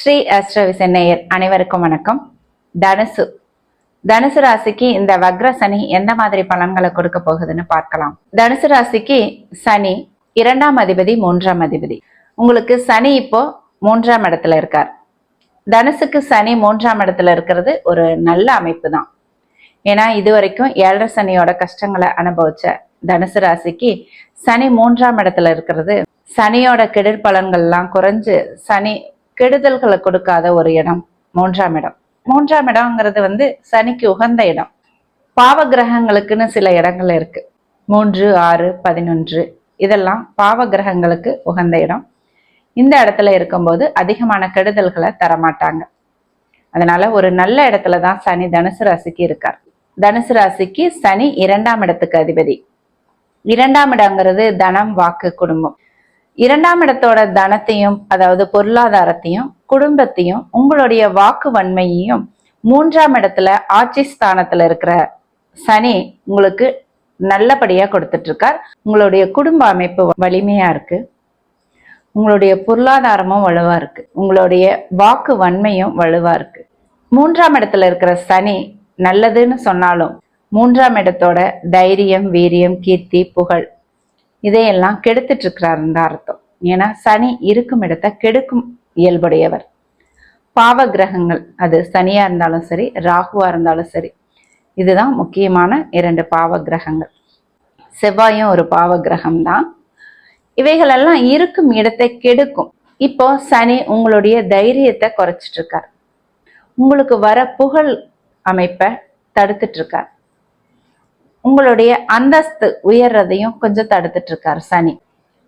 ஸ்ரீ அஸ்ரவிசென்னையர் அனைவருக்கும் வணக்கம். தனுசு. தனுசு ராசிக்கு இந்த வக்ர சனி எந்த மாதிரி பலன்களை கொடுக்க போகுதுன்னு பார்க்கலாம். தனுசு ராசிக்கு சனி இரண்டாம் அதிபதி மூன்றாம் அதிபதி. உங்களுக்கு சனி இப்போ மூன்றாம் இடத்துல இருக்கார். தனுசுக்கு சனி மூன்றாம் இடத்துல இருக்கிறது ஒரு நல்ல அமைப்பு தான் ஏன்னா இது வரைக்கும் ஏழரை சனியோட கஷ்டங்களை அனுபவிச்ச தனுசு ராசிக்கு சனி மூன்றாம் இடத்துல இருக்கிறது. சனியோட கெடுற்பலன்கள்லாம் குறைஞ்சு சனி கெடுதல்களை கொடுக்காத ஒரு இடம் மூன்றாம் இடம். மூன்றாம் இடம்ங்கிறது வந்து சனிக்கு உகந்த இடம். பாவ கிரகங்களுக்குன்னு சில இடங்கள் இருக்கு. மூன்று ஆறு பதினொன்று. இதெல்லாம் பாவ கிரகங்களுக்கு உகந்த இடம். இந்த இடத்துல இருக்கும்போது அதிகமான கெடுதல்களை தரமாட்டாங்க. அதனால ஒரு நல்ல இடத்துல தான் சனி தனுசு ராசிக்கு இருக்கார். தனுசு ராசிக்கு சனி இரண்டாம் இடத்துக்கு அதிபதி. இரண்டாம் இடங்கிறது தனம் வாக்கு குடும்பம். இரண்டாம் இடத்தோட தனத்தையும் அதாவது பொருளாதாரத்தையும் குடும்பத்தையும் உங்களுடைய வாக்கு வன்மையையும் மூன்றாம் இடத்துல ஆட்சி ஸ்தானத்துல இருக்கிற சனி உங்களுக்கு நல்லபடியா கொடுத்துட்டு இருக்கார் உங்களுடைய குடும்ப அமைப்பு வலிமையா இருக்கு. உங்களுடைய பொருளாதாரமும் வலுவா இருக்கு. உங்களுடைய வாக்கு வன்மையும் வலுவா இருக்கு. மூன்றாம் இடத்துல இருக்கிற சனி நல்லதுன்னு சொன்னாலும் மூன்றாம் இடத்தோட தைரியம் வீரியம் கீர்த்தி புகழ் இதையெல்லாம் கெடுத்துட்டு இருக்கிறாருன்னு தான் அர்த்தம். ஏன்னா சனி இருக்கும் இடத்தை கெடுக்கும் இயல்புடையவர். பாவ கிரகங்கள் அது சனியா இருந்தாலும் சரி ராகுவா இருந்தாலும் சரி இதுதான் முக்கியமான இரண்டு பாவ கிரகங்கள் செவ்வாயும் ஒரு பாவ கிரகம் தான் இவைகளெல்லாம் இருக்கும் இடத்தை கெடுக்கும். இப்போ சனி உங்களுடைய தைரியத்தை குறைச்சிட்டு இருக்கார் உங்களுக்கு வர புகழ் அமைப்பை தடுத்துட்டு இருக்கார் உங்களுடைய அந்தஸ்து உயர்றதையும் கொஞ்சம் தடுத்துட்டு இருக்காரு சனி.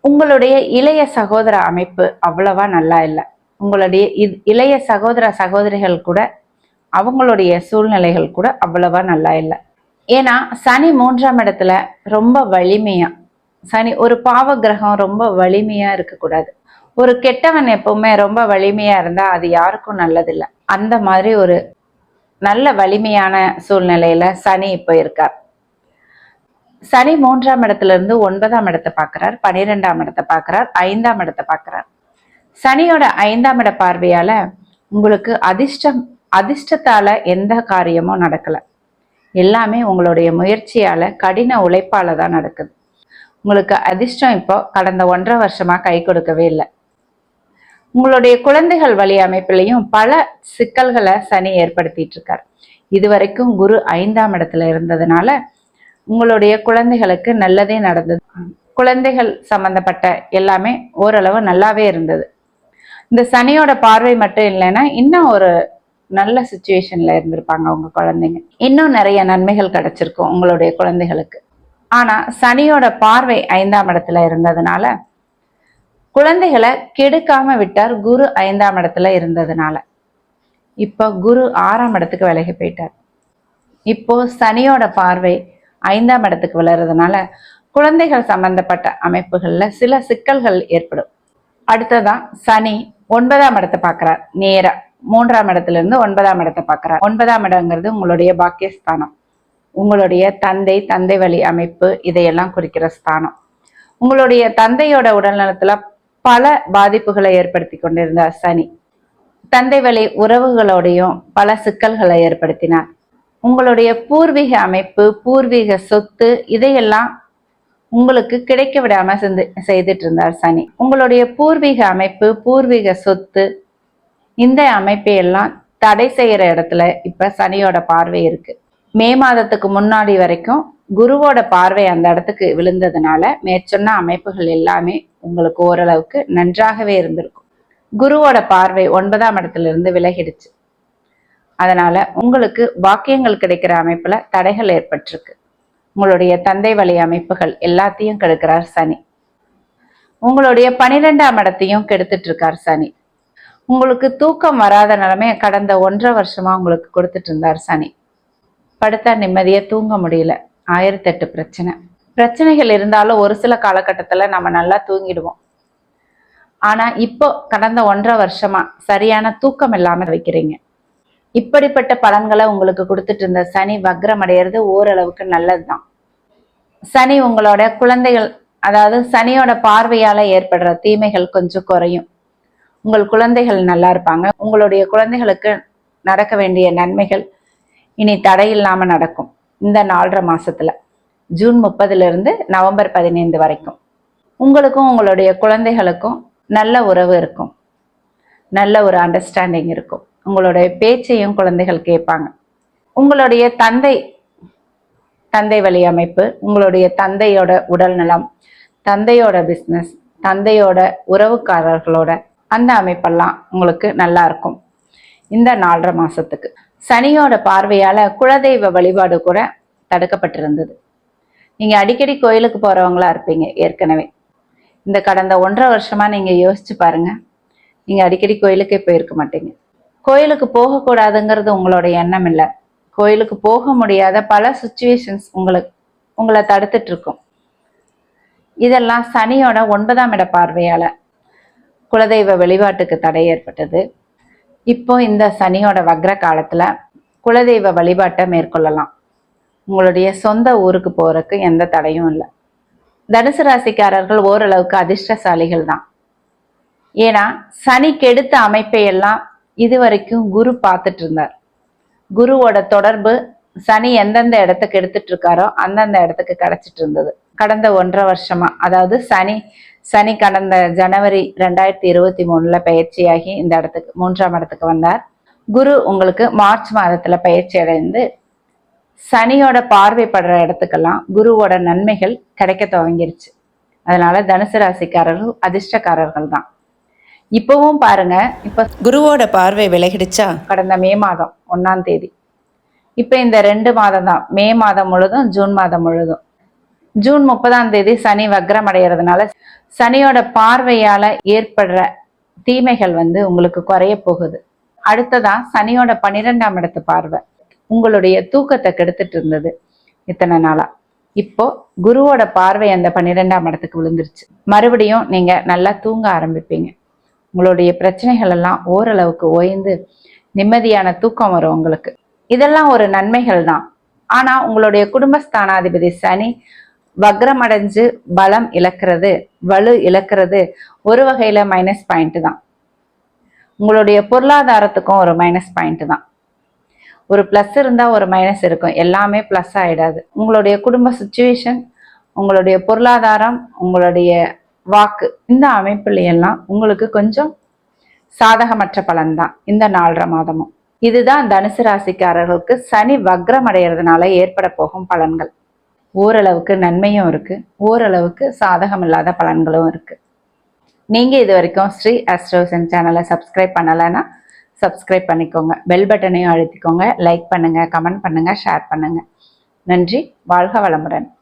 உங்களுடைய இளைய சகோதர அமைப்பு அவ்வளவா நல்லா இல்லை. உங்களுடைய இளைய சகோதர சகோதரிகள் கூட அவங்களுடைய சூழ்நிலைகள் கூட அவ்வளவா நல்லா இல்லை. ஏன்னா சனி மூன்றாம் இடத்துல ரொம்ப வலிமையா சனி ஒரு பாவ கிரகம் ரொம்ப வலிமையா இருக்கக்கூடாது. ஒரு கெட்டவன் எப்பவுமே ரொம்ப வலிமையா இருந்தா அது யாருக்கும் நல்லதில்லை. அந்த மாதிரி ஒரு நல்ல வலிமையான சூழ்நிலையில சனி இப்போ இருக்கார். சனி மூன்றாம் இடத்துல இருந்து ஒன்பதாம் இடத்தை பார்க்கிறார் பனிரெண்டாம் இடத்தை பார்க்கிறார் ஐந்தாம் இடத்தை பார்க்கிறார். சனியோட ஐந்தாம் இட பார்வையால உங்களுக்கு அதிர்ஷ்டம் அதிர்ஷ்டத்தால எந்த காரியமும் நடக்கல. எல்லாமே உங்களுடைய முயற்சியால கடின உழைப்பால தான் நடக்குது. உங்களுக்கு அதிர்ஷ்டம் இப்போ கடந்த ஒன்றரை வருஷமா கை கொடுக்கவே இல்லை. உங்களுடைய குழந்தைகள் வழி அமைப்பிலையும் பல சிக்கல்களை சனி ஏற்படுத்திட்டு இருக்கார். இதுவரைக்கும் குரு ஐந்தாம் இடத்துல இருந்ததுனால உங்களுடைய குழந்தைகளுக்கு நல்லதே நடந்தது. குழந்தைகள் சம்பந்தப்பட்ட எல்லாமே ஓரளவு நல்லாவே இருந்தது. இந்த சனியோட பார்வை மட்டும் இல்லைன்னா இன்னும் ஒரு நல்ல சுச்சுவேஷன்ல இருந்திருப்பாங்க உங்க குழந்தைங்க. இன்னும் நிறைய நன்மைகள் கிடைச்சிருக்கும் உங்களுடைய குழந்தைகளுக்கு. ஆனா சனியோட பார்வை ஐந்தாம் இடத்துல இருந்ததுனால குழந்தைகளை கெடுக்காம விட்டார் குரு ஐந்தாம் இடத்துல இருந்ததுனால. இப்போ குரு ஆறாம் இடத்துக்கு விலகி போயிட்டார். இப்போ சனியோட பார்வை ஐந்தாம் இடத்துக்கு விழுறதுனால குழந்தைகள் சம்பந்தப்பட்ட அமைப்புகள்ல சில சிக்கல்கள் ஏற்படும். அடுத்ததான் சனி ஒன்பதாம் இடத்தை பார்க்கிறார். நேரா மூன்றாம் இடத்துல இருந்து ஒன்பதாம் இடத்தை பார்க்கிறார். ஒன்பதாம் இடங்கிறது உங்களுடைய பாக்கியஸ்தானம். உங்களுடைய தந்தை தந்தை வழி அமைப்பு இதையெல்லாம் குறிக்கிற ஸ்தானம். உங்களுடைய தந்தையோட உடல்நலத்துல பல பாதிப்புகளை ஏற்படுத்தி கொண்டிருந்தார் சனி. தந்தை வழி உறவுகளோடையும் பல சிக்கல்களை ஏற்படுத்தினார். உங்களுடைய பூர்வீக அமைப்பு பூர்வீக சொத்து இதையெல்லாம் உங்களுக்கு கிடைக்க விடாம செஞ்சு செய்துட்டு இருந்தார் சனி. உங்களுடைய பூர்வீக அமைப்பு பூர்வீக சொத்து இந்த அமைப்பை எல்லாம் தடை செய்யற இடத்துல இப்ப சனியோட பார்வை இருக்கு. மே மாதத்துக்கு முன்னாடி வரைக்கும் குருவோட பார்வை அந்த இடத்துக்கு விழுந்ததுனால மேற்சொன்ன அமைப்புகள் எல்லாமே உங்களுக்கு ஓரளவுக்கு நன்றாகவே இருந்திருக்கும். குருவோட பார்வை ஒன்பதாம் இடத்துல இருந்து விலகிடுச்சு. அதனால உங்களுக்கு வாக்கியங்கள் கிடைக்கிற அமைப்புல தடைகள் ஏற்பட்டிருக்கு. உங்களுடைய தந்தை வழி அமைப்புகள் எல்லாத்தையும் கெடுக்கிறார் சனி. உங்களுடைய பனிரெண்டாம் இடத்தையும் கெடுத்துட்டு இருக்கார் சனி. உங்களுக்கு தூக்கம் வராத நிலைமைய கடந்த ஒன்றரை வருஷமா உங்களுக்கு கொடுத்துட்டு இருந்தார் சனி. படுத்தா நிம்மதியா தூங்க முடியல. ஆயிரத்தெட்டு பிரச்சனை. பிரச்சனைகள் இருந்தாலும் ஒரு சில காலகட்டத்துல நம்ம நல்லா தூங்கிடுவோம். ஆனா இப்போ கடந்த ஒன்றரை வருஷமா சரியான தூக்கம் இல்லாம வைக்கிறீங்க. இப்படிப்பட்ட பலன்களை உங்களுக்கு கொடுத்துட்டு இருந்த சனி வக்ரம் அடையிறது ஓரளவுக்கு நல்லதுதான். சனி உங்களோட குழந்தைகள் அதாவது சனியோட பார்வையால ஏற்படுற தீமைகள் கொஞ்சம் குறையும். உங்கள் குழந்தைகள் நல்லா இருப்பாங்க. உங்களுடைய குழந்தைகளுக்கு நடக்க வேண்டிய நன்மைகள் இனி தடையில்லாம நடக்கும். இந்த நாலரை மாசத்துல. ஜூன் முப்பதுல இருந்து நவம்பர் பதினைந்து வரைக்கும். உங்களுக்கும் உங்களுடைய குழந்தைகளுக்கும் நல்ல உறவு இருக்கும். நல்ல ஒரு அண்டர்ஸ்டாண்டிங் இருக்கும். உங்களுடைய பேச்சையும் குழந்தைகள் கேட்பாங்க. உங்களுடைய தந்தை தந்தை வழி அமைப்பு உங்களுடைய தந்தையோட உடல் நலம் தந்தையோட பிஸ்னஸ் தந்தையோட உறவுக்காரர்களோட அந்த அமைப்பெல்லாம் உங்களுக்கு நல்லா இருக்கும். இந்த நாலரை மாசத்துக்கு. சனியோட பார்வையால குலதெய்வ வழிபாடு கூட தடுக்கப்பட்டிருந்தது. நீங்க அடிக்கடி கோயிலுக்கு போறவங்களா இருப்பீங்க ஏற்கனவே. இந்த கடந்த ஒன்றரை வருஷமா நீங்க யோசிச்சு பாருங்க. நீங்க அடிக்கடி கோயிலுக்கே போயிருக்க மாட்டீங்க. கோயிலுக்கு போகக்கூடாதுங்கிறது உங்களோட எண்ணம் இல்லை. கோயிலுக்கு போக முடியாத பல சுச்சுவேஷன்ஸ் உங்களுக்கு உங்களை தடுத்துட்டு இருக்கும் இதெல்லாம் சனியோட ஒன்பதாம் இட பார்வையால குலதெய்வ வழிபாட்டுக்கு தடை ஏற்பட்டது. இப்போ இந்த சனியோட வக்ர காலத்துல குலதெய்வ வழிபாட்டை மேற்கொள்ளலாம். உங்களுடைய சொந்த ஊருக்கு போறதுக்கு எந்த தடையும் இல்லை. தனுசு ராசிக்காரர்கள் ஓரளவுக்கு அதிர்ஷ்டசாலிகள் தான். ஏன்னா சனி கெடுத்த அமைப்பை எல்லாம் இதுவரைக்கும் குரு பார்த்துட்டு இருந்தார் குருவோட தொடர்பு சனி எந்தெந்த இடத்துக்கு எடுத்துட்டு இருக்காரோ அந்தந்த இடத்துக்கு கிடைச்சிட்டு இருந்தது கடந்த ஒன்றரை வருஷமா அதாவது சனி சனி கடந்த ஜனவரி ரெண்டாயிரத்தி இருபத்தி மூணுல பயிற்சியாகி இந்த இடத்துக்கு மூன்றாம் இடத்துக்கு வந்தார். குரு உங்களுக்கு மார்ச் மாதத்துல பயிற்சி அடைந்து சனியோட பார்வைப்படுற இடத்துக்கெல்லாம் குருவோட நன்மைகள் கிடைக்க துவங்கிருச்சு. அதனால தனுசு ராசிக்காரர்கள் அதிர்ஷ்டக்காரர்கள் தான். இப்பவும் பாருங்க. இப்ப குருவோட பார்வை விலகிடுச்சா? கடந்த மே மாதம் ஒன்னாம் தேதி. இப்ப இந்த ரெண்டு மாதம் தான். மே மாதம் முழுதும் ஜூன் மாதம் முழுதும். ஜூன் முப்பதாம் தேதி சனி வக்ரம் அடைகிறதுனால சனியோட பார்வையால ஏற்படுற தீமைகள் வந்து உங்களுக்கு குறைய போகுது. அடுத்ததா சனியோட பன்னிரெண்டாம் இடத்து பார்வை. உங்களுடைய தூக்கத்தை கெடுத்துட்டு இருந்தது இத்தனை நாளா. இப்போ குருவோட பார்வை அந்த பன்னிரெண்டாம் இடத்துக்கு விழுந்துருச்சு. மறுபடியும் நீங்க நல்லா தூங்க ஆரம்பிப்பீங்க. உங்களுடைய பிரச்சனைகள் எல்லாம் ஓரளவுக்கு ஓய்ந்து நிம்மதியான தூக்கம் வரும் உங்களுக்கு. இதெல்லாம் ஒரு நன்மைகள் தான். ஆனா உங்களுடைய குடும்பஸ்தானாதிபதி சனி வக்ரம் அடைஞ்சு பலம் இழக்கிறது வலு இழக்கிறது ஒரு வகையில மைனஸ் பாயிண்ட் தான். உங்களுடைய பொருளாதாரத்துக்கும் ஒரு மைனஸ் பாயிண்ட் தான். ஒரு ப்ளஸ் இருந்தா ஒரு மைனஸ் இருக்கும். எல்லாமே ப்ளஸ் ஆயிடாது. உங்களுடைய குடும்ப சுச்சுவேஷன் உங்களுடைய பொருளாதாரம் உங்களுடைய வாக்கு. இந்த அமைப்புல எல்லாம் உங்களுக்கு கொஞ்சம் சாதகமற்ற பலன்தான் இந்த நாலரை மாதமும். இதுதான் தனுசு ராசிக்காரர்களுக்கு சனி வக்ரம் அடைகிறதுனால ஏற்பட போகும் பலன்கள். ஓரளவுக்கு நன்மையும் இருக்கு. ஓரளவுக்கு சாதகம் இல்லாத பலன்களும் இருக்கு. நீங்க இது வரைக்கும் ஸ்ரீ அஸ்ட்ரோசன் சேனலை சப்ஸ்கிரைப் பண்ணலைன்னா சப்ஸ்கிரைப் பண்ணிக்கோங்க. பெல் பட்டனையும் அழுத்திக்கோங்க. லைக் பண்ணுங்க கமெண்ட் பண்ணுங்க ஷேர் பண்ணுங்க. நன்றி. வாழ்க வளமுடன்.